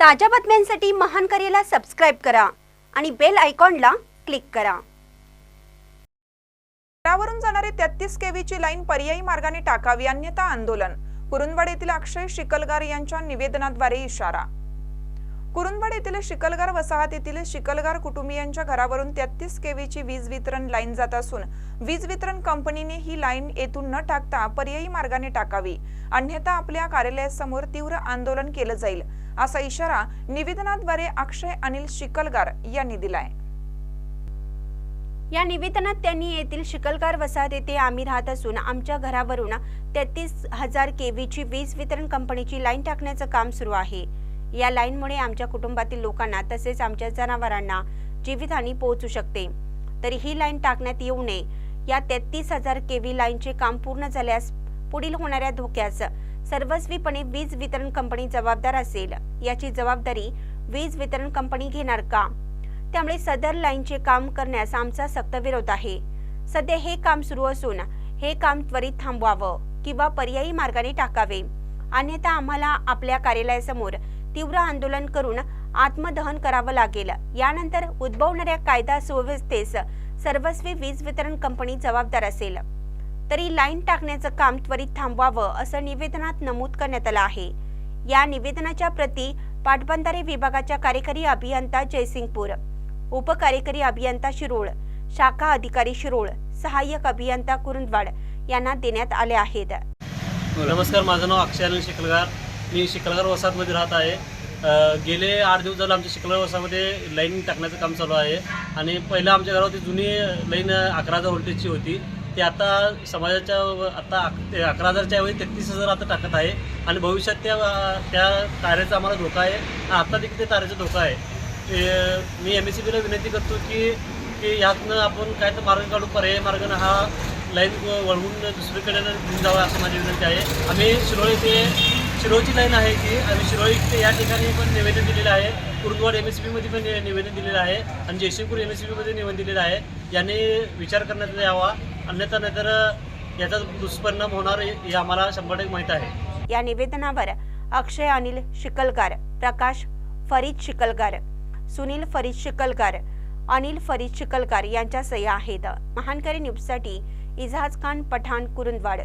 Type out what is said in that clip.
ताज्या बातम्यांसाठी महान करेला सबस्क्राईब करा आणि बेल आयकॉनला क्लिक करा. घरावरून जाणारी तेहतीस केव्हीची लाईन पर्यायी मार्गाने टाकावी अन्यथा आंदोलन. कुरुंदवाड येथील अक्षय शिकलगार यांच्या निवेदनाद्वारे इशारा. कुरुंदवाड येथील शिकलगार वसाहत येथील शिकलगार कुटुंबियांच्या घरावरून तेहतीस केवीची वीज वितरण लाईन जात असून वीज वितरण कंपनीने ही लाईन येथून न टाकता पर्यायी मार्गाने टाकावी. अन्यथा आपल्या कार्यालयासमोर तीव्र आंदोलन केलं जाईल असा इशारा निवेदनाद्वारे अक्षय अनिल शिकलगार यांनी दिलाय. या निवेदनात त्यांनी येथील शिकलगार वसाहत येथे आम्ही राहत असून आमच्या घरावरून तेहतीस हजार केव्हीची वीज वितरण कंपनीची लाईन टाकण्याचं काम सुरू आहे. या लाईनमुळे आमच्या कुटुंबातील लोकांना तसेच आमच्या जनावरांना जीवितहानी पोहोचू शकते. तरी ही लाईन टाकण्यात येऊ नये. या तेहतीस हजार केवी लाईनचे काम पूर्ण झाल्यास पुढील होणाऱ्या धोक्यास सर्वस्वीपणे वीज वितरण कंपनी जबाबदार असेल याची जबाबदारी वीज वितरण कंपनी घेणार का? त्यामुळे सदर लाईनचे काम करण्यास आमचा सक्त विरोध आहे. सध्या हे काम सुरू असून हे काम त्वरित थांबवावं किंवा पर्यायी मार्गाने टाकावे. अन्यथा आम्हाला आपल्या कार्यालयासमोर तीव्र आंदोलन करून आत्मदहन करावं लागेल. यानंतर उद्भवणाऱ्या कायदा सुव्यवस्थेस सर्वस्वी वीज वितरण कंपनी जबाबदार असेल. तरी लाईन टाकण्याचं काम त्वरित थांबवावं असं निवेदनात नमूद करण्यात आलं आहे. या निवेदनाच्या प्रती पाटबंधारे विभागाच्या कार्यकारी अभियंता जयसिंगपूर उपकार्यकारी अभियंता शिरोळ शाखा अधिकारी शिरोळ सहाय्यक अभियंता कुरुंदवाड यांना देण्यात आले आहेत. नमस्कार माझं नाव अक्षय शिकलगार. मी शिकलगार वसाहतमध्ये राहत आहे. गेले आठ दिवस झालं आमच्या शिकलगार वसाहतमध्ये लाईन टाकण्याचं काम चालू आहे. आणि पहिलं आमच्या घरावरती जुनी लाईन अकरा हजार व्होल्टेजची होती. ती आता समाजाच्या व- आता ते अकरा हजारच्या ऐवजी तेहतीस हजार आता टाकत आहे. आणि भविष्यात त्या त्या तारेचा आम्हाला धोका आहे. आणि आता देखील त्या तारेचा धोका आहे. ते मी एम एस सी बीला विनंती करतो की की यातनं आपण काय तर मार्ग काढू पर्याय मार्गानं हा लाईन वळवून दुसरीकडे घेऊन जावा असं माझी विनंती आहे. आम्ही शिरोळी ते शिरोळची लाईन आहे ती आणि शिरोळी ते या ठिकाणी पण निवेदन दिलेलं आहे. कुरुंदवाड एम एस बीमध्ये पण निवेदन दिलेलं आहे आणि जयसिंगपूर एम एस बीमध्ये निवेदन दिलेलं आहे. याने विचार करण्यात यावा. अन्यथा नाहीतर याचा दुष्परिणाम होणार हे आम्हाला शंभर टक्के माहीत आहे. या निवेदनावर अक्षय अनिल शिकलगार प्रकाश फरीद शिकलगार सुनील फरीद शिकलगार अनिल फरीद शिकलगार यांच्या सह्या आहेत. महानकरी न्यूजसाठी इजाज खान पठाण कुरुंदवाड.